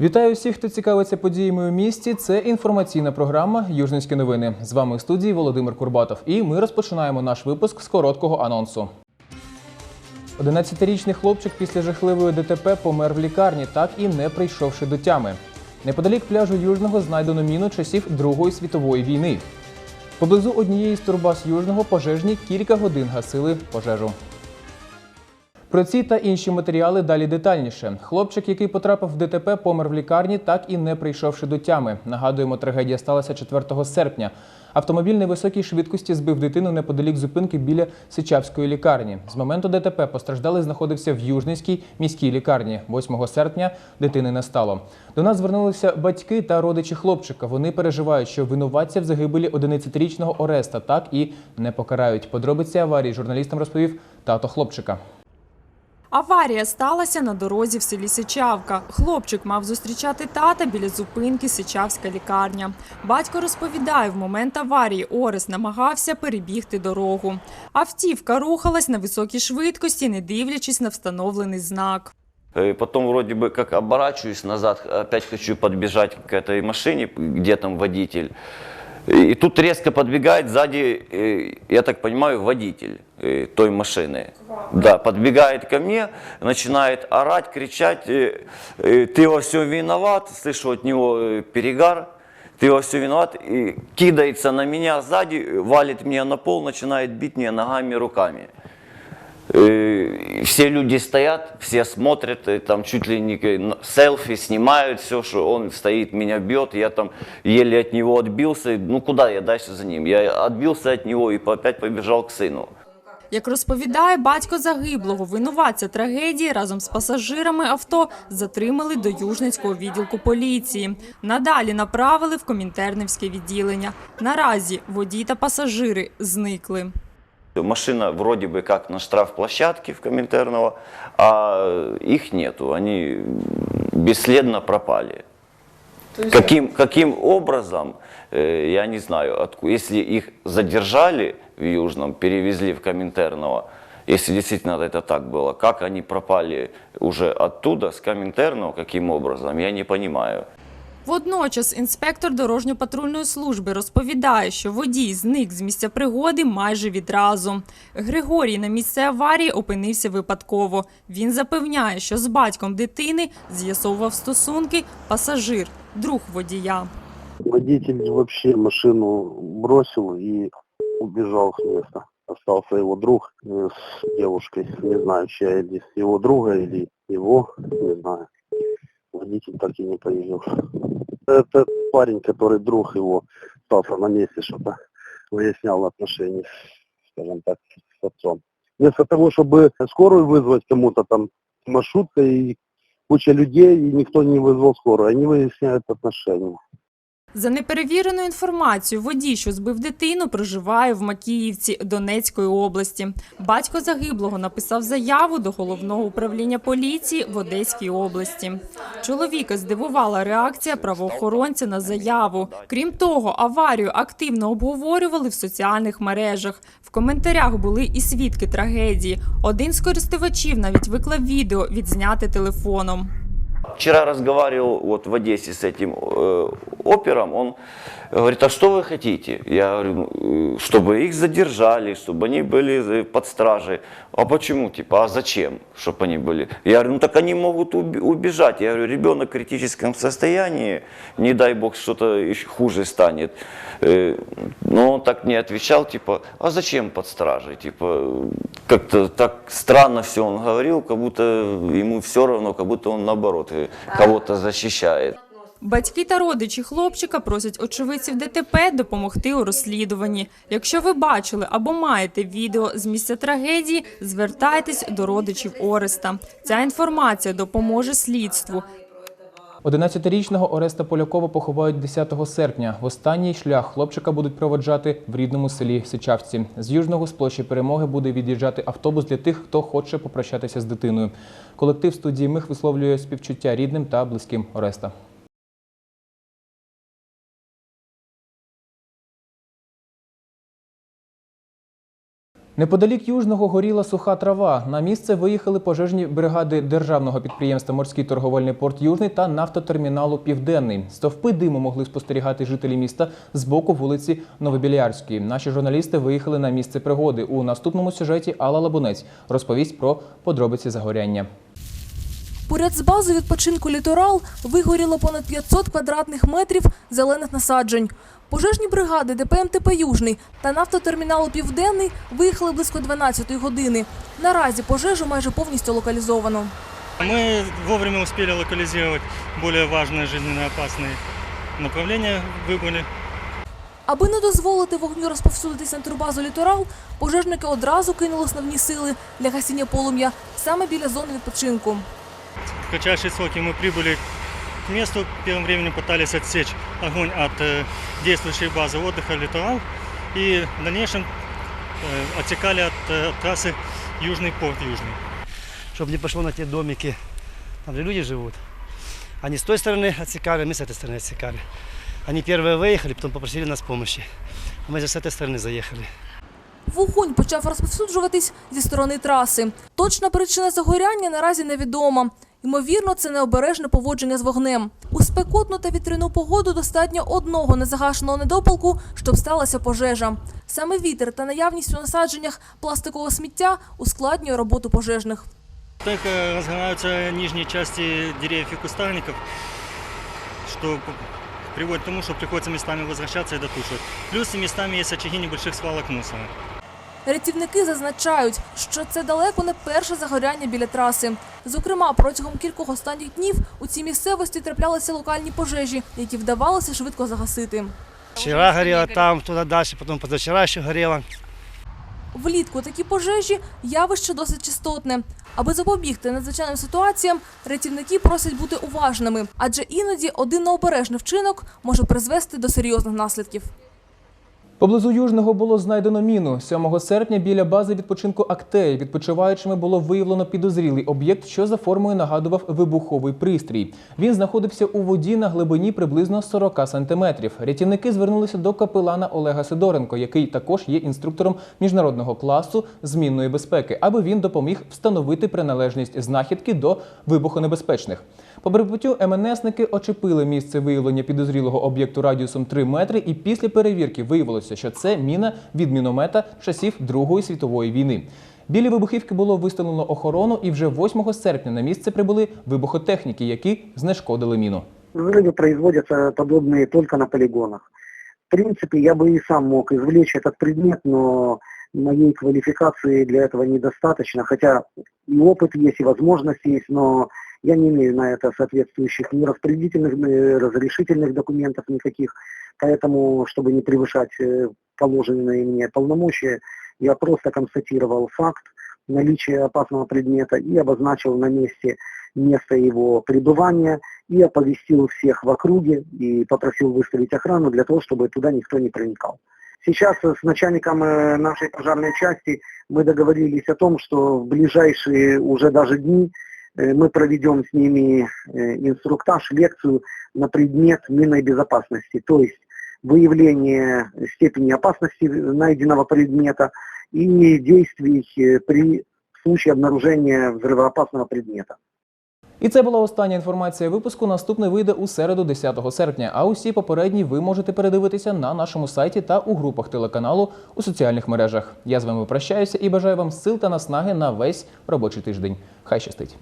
Вітаю всіх, хто цікавиться подіями у місті. Це інформаційна програма Южницькі новини. З вами в студії Володимир Курбатов. І ми розпочинаємо наш випуск з короткого анонсу. 11-річний хлопчик після жахливої ДТП помер в лікарні, так і не прийшовши до тями. Неподалік пляжу Южного знайдено міну часів Другої світової війни. Поблизу однієї з турбаз Южного пожежні кілька годин гасили пожежу. Про ці та інші матеріали далі детальніше. Хлопчик, який потрапив в ДТП, помер в лікарні, так і не прийшовши до тями. Нагадуємо, трагедія сталася 4 серпня. Автомобіль на високій швидкості збив дитину неподалік зупинки біля Сичавської лікарні. З моменту ДТП постраждалий знаходився в Южницькій міській лікарні. 8 серпня дитини не стало. До нас звернулися батьки та родичі хлопчика. Вони переживають, що винуватця в загибелі 11-річного Ореста так і не покарають. Подробиці аварії журналістам розповів тато хлопчика. Аварія сталася на дорозі в селі Сичавка. Хлопчик мав зустрічати тата біля зупинки Сичавська лікарня. Батько розповідає, в момент аварії Орес намагався перебігти дорогу. Автівка рухалась на високій швидкості, не дивлячись на встановлений знак. И потом вроде бы как оборачиваюсь назад, опять хочу подбежать к этой машине, где там водитель. И тут резко подбегает сзади, э, я так понимаю, водитель э, той машины. Да, подбегает ко мне, начинает орать, кричать, э, э, ты во всем виноват, слышу от него э, перегар, ты во всем виноват, и кидается на меня сзади, валит меня на пол, начинает бить меня ногами, руками. Э, Все люди стоят, все смотрят, и там чуть ли не селфи снимают, все, что он стоит, меня бьет, я там еле от него отбился, ну куда я дальше за ним? Я отбился от него и опять побежал к сыну. Як розповідає батько загиблого, винуватця трагедії разом з пасажирами авто затримали до Южницького відділку поліції. Надалі направили в Комінтернівське відділення. Наразі водій та пасажири зникли. Машина вроде бы как на штрафплощадке в Коминтерново, а их нету, они бесследно пропали. Каким, каким образом, э, я не знаю, отку- если их задержали в Южном, перевезли в Коминтерново, если действительно это так было, как они пропали уже оттуда, с Коминтерного, каким образом, я не понимаю. Водночас інспектор дорожньо-патрульної служби розповідає, що водій зник з місця пригоди майже відразу. Григорій на місце аварії опинився випадково. Він запевняє, що з батьком дитини з'ясовував стосунки пасажир, друг водія. Водитель вообще машину бросил и убежал с места. Остался его друг э, с не знаю, чья или его друга, или его, не знаю. Водитель так и не появился. Это парень, который друг его, остался на месте, что-то выяснял отношения, скажем так, с отцом. Вместо того, чтобы скорую вызвать кому-то там маршрутка и куча людей, и никто не вызвал скорую, они выясняют отношения. За неперевіреною інформацією, водій, що збив дитину, проживає в Макіївці Донецької області. Батько загиблого написав заяву до головного управління поліції в Одеській області. Чоловіка здивувала реакція правоохоронця на заяву. Крім того, аварію активно обговорювали в соціальних мережах. В коментарях були і свідки трагедії. Один з користувачів навіть виклав відео відзняте телефоном. Вчера разговаривал вот в Одессе с этим э, опером, он говорит, а что вы хотите? Я говорю, «Ну, э, чтобы их задержали, чтобы они были э, под стражей. А почему, типа, а зачем, чтобы они были? Я говорю, ну так они могут убежать. Я говорю, ребенок в критическом состоянии, не дай бог что-то еще хуже станет. Э, Но он так не отвечал, типа, а зачем под стражей? Типа, как-то так странно все он говорил, как будто ему все равно, как будто он наоборот э, кого-то защищает. Батьки та родичі хлопчика просять очевидців ДТП допомогти у розслідуванні. Якщо ви бачили або маєте відео з місця трагедії, звертайтесь до родичів Ореста. Ця інформація допоможе слідству. 11-річного Ореста Полякова поховають 10 серпня. В останній шлях хлопчика будуть проводжати в рідному селі Сичавці. З южного з площі перемоги буде від'їжджати автобус для тих, хто хоче попрощатися з дитиною. Колектив студії Мих висловлює співчуття рідним та близьким Ореста. Неподалік Южного горіла суха трава. На місце виїхали пожежні бригади державного підприємства Морський торговельний порт Южний та нафтотерміналу Південний. Стовпи диму могли спостерігати жителі міста з боку вулиці Новобілярської. Наші журналісти виїхали на місце пригоди. У наступному сюжеті Алла Лабунець розповість про подробиці загоряння. Поряд з базою відпочинку «Літорал» вигоріло понад 500 квадратних метрів зелених насаджень. Пожежні бригади ДПМТП «Южний» та нафтотерміналу «Південний» виїхали близько 12-ї години. Наразі пожежу майже повністю локалізовано. Мы вовремя успели локализировать более важные жизненно опасные направления выбрали. Аби не дозволити вогню розповсюдитись на турбазу «Літорал», пожежники одразу кинули основні сили для гасіння полум'я саме біля зони відпочинку. В кратчайшие сроки мы прибыли к месту. Первым временем пытались отсечь огонь от э, действующей базы отдыха «Литорал». И в дальнейшем э, отсекали от э, трассы Южный порт Южный. чтобы не пошло на те домики, там где люди живут. Они с той стороны отсекали, мы с этой стороны отсекали. Они первые выехали, потом попросили нас помощи. А мы же с этой стороны заехали. Вогонь почав розповсюджуватись зі сторони траси. Точна причина загоряння наразі невідома. Ймовірно, це необережне поводження з вогнем. У спекотну та вітряну погоду достатньо одного незагашеного недопалку, щоб сталася пожежа. Саме вітер та наявність у насадженнях пластикового сміття ускладнює роботу пожежних. Только разгораются нижние части деревьев и кустарников, что п- приводит к тому, что приходится местами возвращаться и дотушивать. Плюс и местами есть очаги небольших свалок мусора. Рятівники зазначають, що це далеко не перше загоряння біля траси. Зокрема, протягом кількох останніх днів у цій місцевості траплялися локальні пожежі, які вдавалося швидко загасити. Вчера горело там, туда дальше, потом позавчера еще горело. Влітку такі пожежі явище досить частотне. Аби запобігти надзвичайним ситуаціям, рятівники просять бути уважними, адже іноді один необережний вчинок може призвести до серйозних наслідків. Поблизу Южного було знайдено міну. 7 серпня біля бази відпочинку Актеї відпочиваючими було виявлено підозрілий об'єкт, що за формою нагадував вибуховий пристрій. Він знаходився у воді на глибині приблизно 40 сантиметрів. Рятівники звернулися до капелана Олега Сидоренко, який також є інструктором міжнародного класу змінної безпеки, аби він допоміг встановити приналежність знахідки до вибухонебезпечних. По прибуттю МНСники очепили місце виявлення підозрілого об'єкту радіусом 3 метри, і після перевірки виявилося, що це міна від міномета часів Другої світової війни. Біля вибухівки було виставлено охорону, і вже 8 серпня на місце прибули вибухотехніки, які знешкодили міну. Взрывы производятся подобные только на полигонах. В принципе, я бы и сам мог извлечь этот предмет, но моей квалификации для этого недостаточно, хотя и опыт есть, и возможность есть, но я не имею на это соответствующих ни распорядительных, ни разрешительных документов никаких, поэтому, чтобы не превышать э, положенные мне полномочия, я просто констатировал факт наличия опасного предмета и обозначил на месте место его пребывания и оповестил всех в округе и попросил выставить охрану для того, чтобы туда никто не проникал. Сейчас э, с начальником э, нашей пожарной части мы договорились о том, что в ближайшие уже даже дни мы проведем с ними э, инструктаж, лекцию на предмет минной безопасности, то есть выявление степени опасности найденного предмета и действий э, при случае обнаружения взрывоопасного предмета. І це була остання інформація випуску. Наступний вийде у середу, 10 серпня. А усі попередні ви можете передивитися на нашому сайті та у групах телеканалу у соціальних мережах. Я з вами прощаюся і бажаю вам сил та наснаги на весь робочий тиждень. Хай щастить!